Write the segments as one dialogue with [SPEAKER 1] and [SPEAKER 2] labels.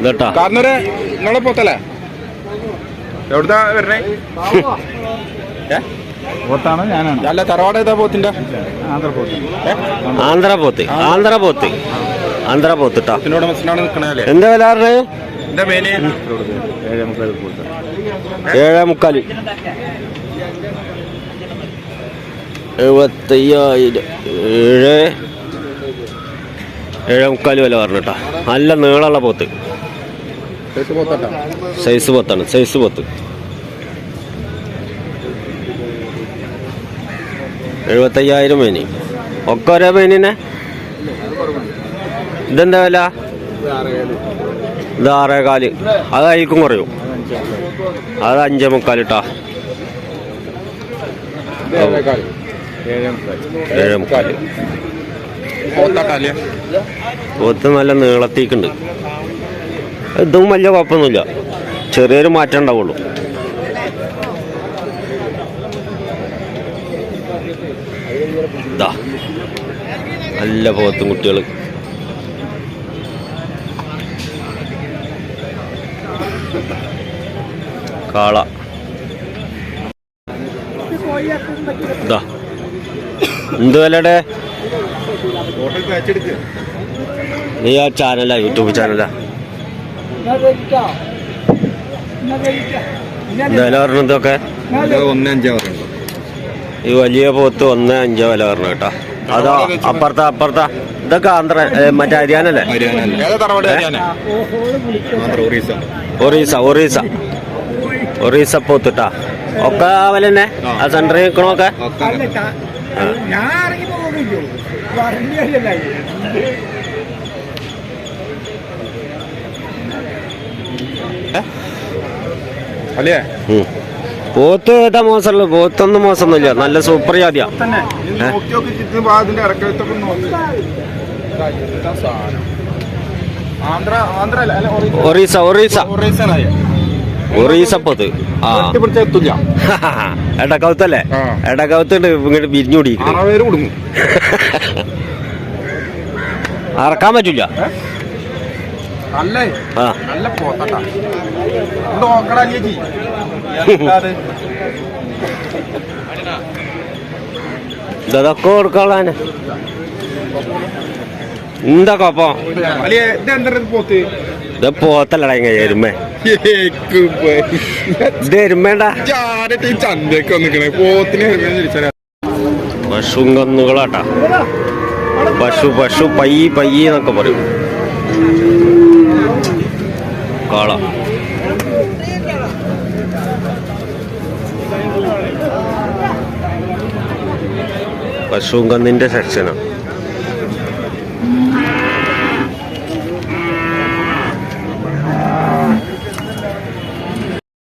[SPEAKER 1] ഇതട്ടാ.
[SPEAKER 2] കാർന്നൂര് നിങ്ങളെ പോത്തല്ലേ? എവിടുന്നാ വരണേ?
[SPEAKER 3] പോത്താണ് ഞാനാണ്.
[SPEAKER 2] അല്ല തറവാട് ഏതാ പോത്തിന്റെ?
[SPEAKER 3] ആന്ധ്രാപ്രദേശ്
[SPEAKER 1] ആന്ധ്ര പോത്ത് ആന്ധ്ര പോത്ത് ആന്ധ്ര പോത്ത് ട്ടാ എന്താ വില
[SPEAKER 3] ഏഴ്
[SPEAKER 1] മുക്കാൽ എഴുപത്തയ്യായിരം ഏഴ്. ഏഴേ മുക്കാൽ വില പറഞ്ഞിട്ടാ. നല്ല നീളമുള്ള പോത്ത്.
[SPEAKER 2] സൈസ്
[SPEAKER 1] പത്താണ് സൈസ് പോത്ത് എഴുപത്തയ്യായിരം മേനി ഒക്കെ ഒരേ മേനിനെ ഇതെന്താ വില? ഇത് ആറേകാൽ. അതായിരിക്കും കുറയും. അത് അഞ്ചേ മുക്കാൽ
[SPEAKER 2] ഇട്ടാ
[SPEAKER 3] ഏഴേ
[SPEAKER 2] മുക്കാൽ
[SPEAKER 1] പോത്ത് നല്ല നീളത്തേക്കുണ്ട്. ഇതും വലിയ കുഴപ്പമൊന്നുമില്ല. ചെറിയൊരു മാറ്റം ഉണ്ടാവുള്ളൂ. ഇതാ നല്ല പോത്തും കുട്ടികൾ കാള. ഇതാ എന്ത് വിലയുടെ? നീ ആ ചാനലാ യൂട്യൂബ് ചാനലാ
[SPEAKER 2] പറയുള്ളൂ
[SPEAKER 1] ഈ വലിയ പോത്ത് ഒന്ന് അഞ്ചോ വില പറഞ്ഞു കേട്ടോ അതോ അപ്പുറത്ത അപ്പുറത്ത ഇതൊക്കെ ആന്ധ്ര മറ്റേ ഹരിയാനല്ലേ
[SPEAKER 2] ഒറീസ
[SPEAKER 1] ഒറീസ ഒറീസ പോത്തുട്ടാ ഒക്കെ ആ വില തന്നെ ആ സെന്ററിൽ നിൽക്കണമൊക്കെ
[SPEAKER 4] ഞാൻ
[SPEAKER 2] അല്ലേ.
[SPEAKER 1] പോത്ത് ഏതാ മോശമല്ലോ? പോത്തൊന്നും മോശമൊന്നുമില്ല. നല്ല സൂപ്പർ ജാതിയാ.
[SPEAKER 2] ഒറീസ.
[SPEAKER 1] ഒറീസ ഒറീസ. പോത്ത്. ആ. എടക്കൗത്തല്ലേ. എടക്കൗത്തുണ്ട് ഇങ്ങോട്ട് പിരിഞ്ഞു പിടിക്കുന്നു
[SPEAKER 2] അറവേര് കൊടുങ്ങും.
[SPEAKER 1] അറക്കാൻ പറ്റില്ല
[SPEAKER 2] നല്ല നല്ല പോത്തട്ടാ. ഇവിടെ നോക്കടാ ചേച്ചി അത്
[SPEAKER 1] ഇതൊക്കെ കൊടുക്കാളാന് എന്താ കൊപ്പം?
[SPEAKER 2] അല്ലേ ഇത് എന്താ പോത്ത്?
[SPEAKER 1] ഇത് പോത്തല്ലടാ ഇങ്ങനെ എരുമേ. ഇത് എരുമേണ്ട?
[SPEAKER 2] ആരട്ടെ ഈ ചന്തയൊക്കെ വന്നിക്കണേ. പോത്തിന് തിരിച്ചാ
[SPEAKER 1] പശും കന്നുകളാട്ടാ പശു പശു പയ്യ പയ്യെന്നൊക്കെ പറയും. കാള പശുവും കന്നിന്റെ സെക്ഷനാണ്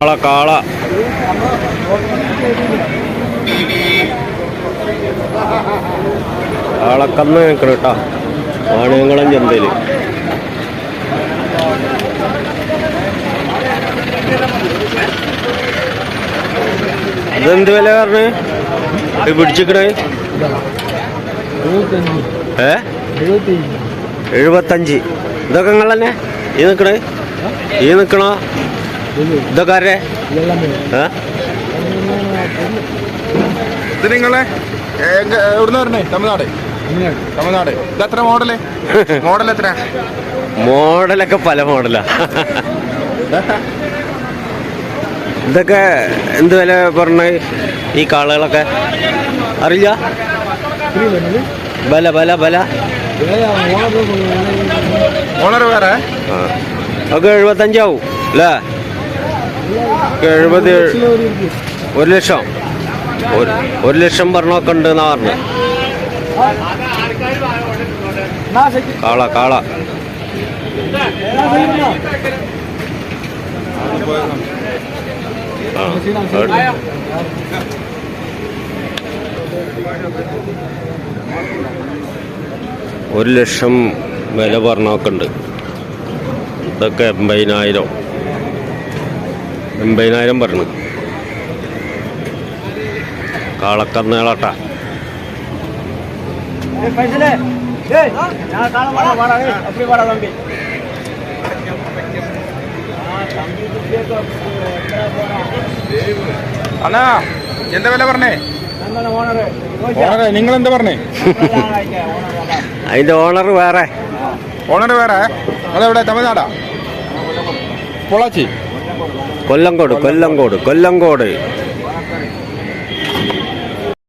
[SPEAKER 1] കാള. കാള കാളക്കന്ന് കേട്ടോ. ആണുങ്ങളും ചന്തയിൽ ഇതെന്ത് വില പറഞ്ഞ്? ഇത് പിടിച്ചിക്കണേ. ഏ? എഴുപത്തഞ്ച്. ഇതൊക്കെ നിങ്ങൾ തന്നെ? ഈ നിൽക്കണേ ഈ നിൽക്കണോ ഇതൊക്കെ ആരെ
[SPEAKER 2] ഇത് നിങ്ങളെ എവിടുന്ന് വരണേ? തമിഴ്നാട്. തമിഴ്നാട്. ഇത് എത്ര മോഡൽ? മോഡൽ എത്ര?
[SPEAKER 1] മോഡലൊക്കെ പല മോഡലാ. ഇതൊക്കെ എന്ത് വില പറഞ്ഞ? ഈ കാളകളൊക്കെ? അറിയില്ല? ബല ബല ബല
[SPEAKER 2] ഓണർ വേറെ?
[SPEAKER 1] ഒക്കെ എഴുപത്തഞ്ചാവും അല്ലേ? എഴുപത് ഒരു ലക്ഷം. ഒരു ലക്ഷം പറഞ്ഞൊക്കെ ഉണ്ട് എന്നാ പറഞ്ഞു. കാള കാള. ഒരു ലക്ഷം വില പറഞ്ഞൊക്കെ ഉണ്ട് ഇതൊക്കെ എൺപതിനായിരം. എൺപതിനായിരം പറഞ്ഞു. കാളക്കന്നേളട്ട.
[SPEAKER 4] ഞാൻ
[SPEAKER 2] അണ്ണാ എന്താ വില പറഞ്ഞേ? ഓണറെ നിങ്ങൾ എന്താ പറഞ്ഞേ?
[SPEAKER 1] അതിന്റെ ഓണർ വേറെ.
[SPEAKER 2] ഓണർ വേറെ? അതെവിടെ തമിഴ്നാടാ? പൊള്ളാച്ചി
[SPEAKER 1] കൊല്ലങ്കോട് കൊല്ലങ്കോട് കൊല്ലങ്കോട്